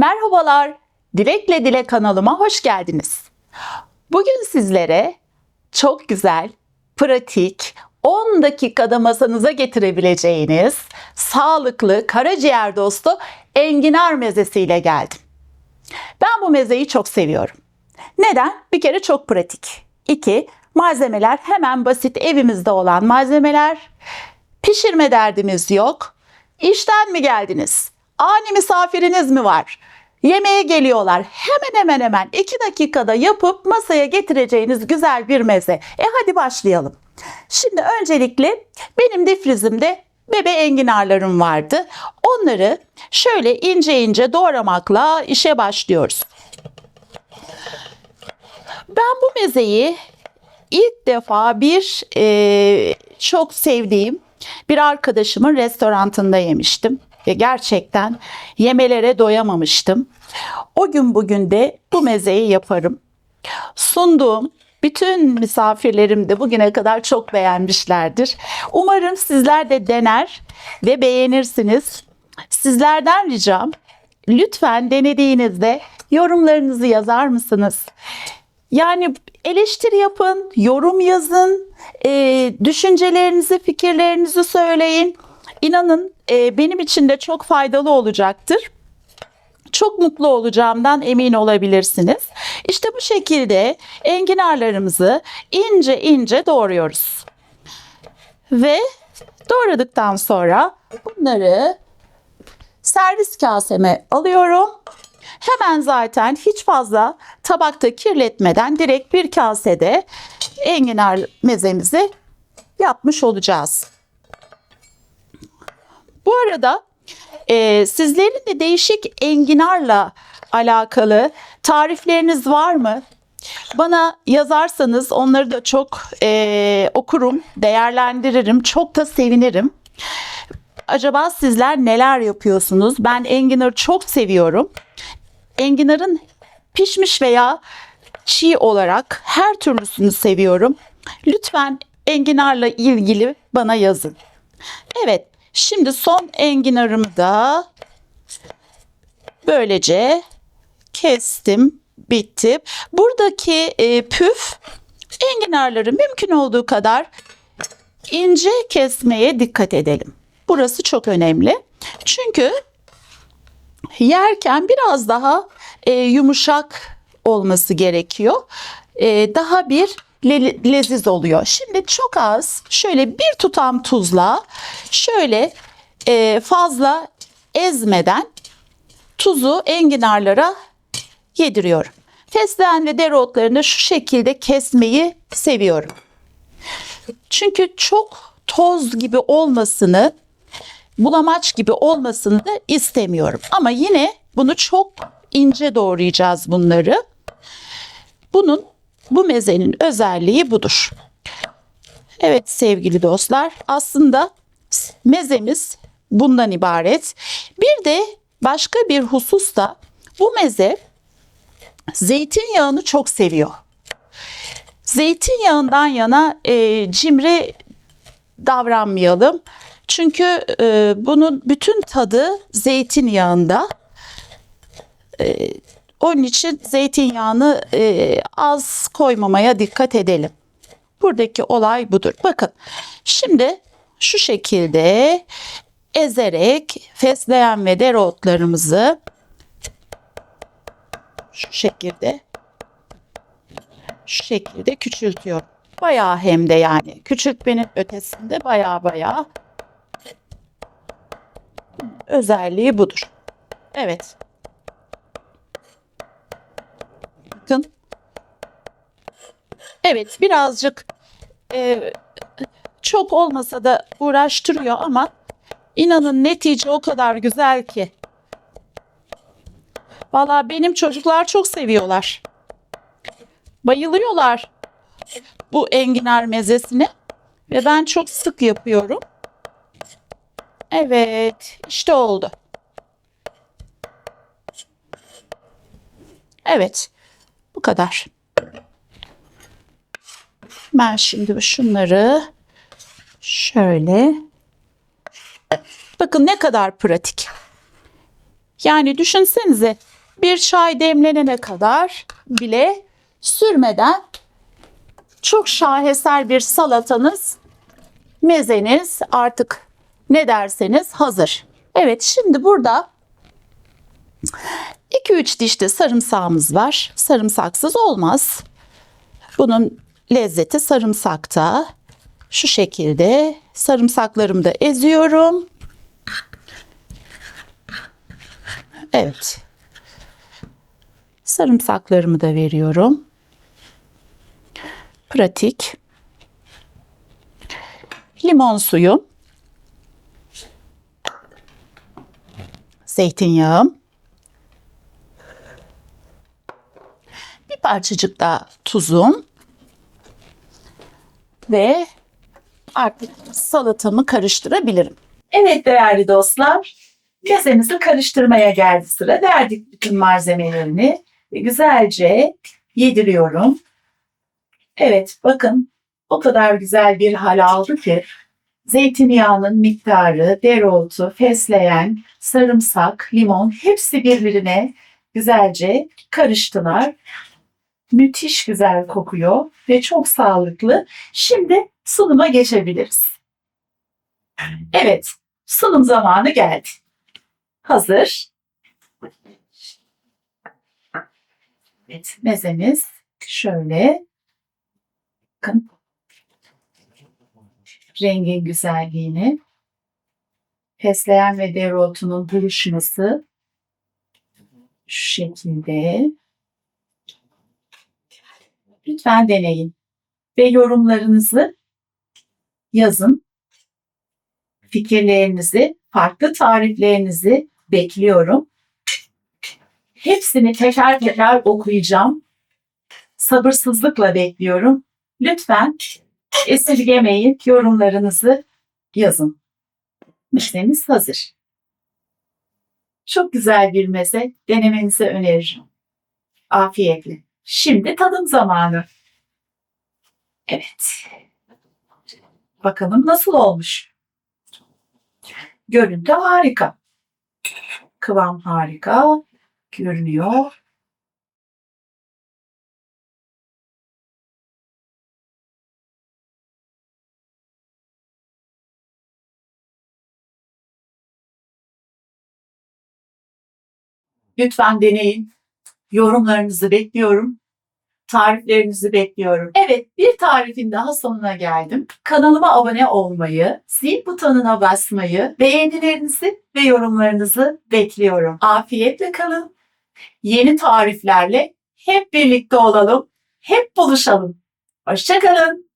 Merhabalar, Dilekle Dile kanalıma hoş geldiniz. Bugün sizlere çok güzel, pratik, 10 dakikada masanıza getirebileceğiniz sağlıklı karaciğer dostu enginar mezesiyle geldim. Ben bu mezeyi çok seviyorum. Neden? Bir kere çok pratik. İki, malzemeler hemen basit evimizde olan malzemeler. Pişirme derdimiz yok. İşten mi geldiniz? Ani misafiriniz mi var? Yemeğe geliyorlar. Hemen hemen hemen 2 dakikada yapıp masaya getireceğiniz güzel bir meze. E hadi başlayalım. Şimdi öncelikle benim difrizimde bebe enginarlarım vardı. Onları şöyle ince ince doğramakla işe başlıyoruz. Ben bu mezeyi ilk defa bir e, çok sevdiğim bir arkadaşımın restorantında yemiştim ve gerçekten yemelere doyamamıştım. O gün bugün de bu mezeyi yaparım. Sunduğum bütün misafirlerim de bugüne kadar çok beğenmişlerdir. Umarım sizler de dener ve beğenirsiniz. Sizlerden ricam lütfen denediğinizde yorumlarınızı yazar mısınız? Yani eleştiri yapın, yorum yazın, e, düşüncelerinizi, fikirlerinizi söyleyin. İnanın e, benim için de çok faydalı olacaktır. Çok mutlu olacağımdan emin olabilirsiniz. İşte bu şekilde enginarlarımızı ince ince doğruyoruz. Ve doğradıktan sonra bunları servis kaseme alıyorum. Hemen zaten hiç fazla tabakta kirletmeden direkt bir kasede enginar mezemizi yapmış olacağız. Bu arada e, sizlerin de değişik enginarla alakalı tarifleriniz var mı? Bana yazarsanız onları da çok e, okurum, değerlendiririm, çok da sevinirim. Acaba sizler neler yapıyorsunuz? Ben enginar çok seviyorum. Enginarın pişmiş veya çiğ olarak her türlüsünü seviyorum. Lütfen enginarla ilgili bana yazın. Evet, şimdi son enginarımı da böylece kestim, bitti. Buradaki e, püf enginarları mümkün olduğu kadar ince kesmeye dikkat edelim. Burası çok önemli. Çünkü yerken biraz daha e, yumuşak olması gerekiyor. E, daha bir le- leziz oluyor. Şimdi çok az şöyle bir tutam tuzla şöyle e, fazla ezmeden tuzu enginarlara yediriyorum. Fesleğen ve dereotlarını şu şekilde kesmeyi seviyorum. Çünkü çok toz gibi olmasını, bulamaç gibi olmasını da istemiyorum. Ama yine bunu çok ince doğrayacağız bunları. Bunun bu mezenin özelliği budur. Evet sevgili dostlar aslında mezemiz bundan ibaret. Bir de başka bir husus da bu meze zeytinyağını çok seviyor. Zeytinyağından yana e, cimri davranmayalım. Çünkü e, bunun bütün tadı zeytinyağında. E, onun için zeytinyağını e, az koymamaya dikkat edelim. Buradaki olay budur. Bakın şimdi şu şekilde ezerek fesleğen ve dereotlarımızı şu şekilde şu şekilde küçültüyorum. Bayağı hem de yani küçültmenin ötesinde bayağı bayağı özelliği budur. Evet. Bakın. Evet birazcık e, çok olmasa da uğraştırıyor ama inanın netice o kadar güzel ki. Valla benim çocuklar çok seviyorlar. Bayılıyorlar bu enginar mezesini ve ben çok sık yapıyorum. Evet, işte oldu. Evet, bu kadar. Ben şimdi şunları şöyle bakın ne kadar pratik. Yani düşünsenize bir çay demlenene kadar bile sürmeden çok şaheser bir salatanız, mezeniz artık ne derseniz hazır. Evet şimdi burada 2-3 diş de sarımsağımız var. Sarımsaksız olmaz. Bunun lezzeti sarımsakta. Şu şekilde sarımsaklarımı da eziyorum. Evet. Sarımsaklarımı da veriyorum. Pratik. Limon suyu. Zeytinyağım. Bir parçacık da tuzum. Ve artık salatamı karıştırabilirim. Evet değerli dostlar, Kesemizi karıştırmaya geldi sıra. Verdik bütün malzemelerini. Güzelce yediriyorum. Evet bakın o kadar güzel bir hal aldı ki zeytinyağının miktarı, dereotu, fesleğen, sarımsak, limon hepsi birbirine güzelce karıştılar. Müthiş güzel kokuyor ve çok sağlıklı. Şimdi sunuma geçebiliriz. Evet, sunum zamanı geldi hazır. Evet, mezemiz şöyle. Bakın. Rengin güzelliğini. Fesleğen ve dereotunun buluşması. Şu şekilde. Lütfen deneyin. Ve yorumlarınızı yazın. Fikirlerinizi, farklı tariflerinizi bekliyorum. Hepsini teker teker okuyacağım. Sabırsızlıkla bekliyorum. Lütfen esirgemeyin, yorumlarınızı yazın. Müşterimiz hazır. Çok güzel bir meze, denemenizi öneririm. Afiyetle. Şimdi tadım zamanı. Evet. Bakalım nasıl olmuş. Görüntü harika. Kıvam harika görünüyor. Lütfen deneyin. Yorumlarınızı bekliyorum. Tariflerinizi bekliyorum. Evet, bir tarifin daha sonuna geldim. Kanalıma abone olmayı, zil butonuna basmayı, beğenilerinizi ve yorumlarınızı bekliyorum. Afiyetle kalın. Yeni tariflerle hep birlikte olalım. Hep buluşalım. Hoşçakalın.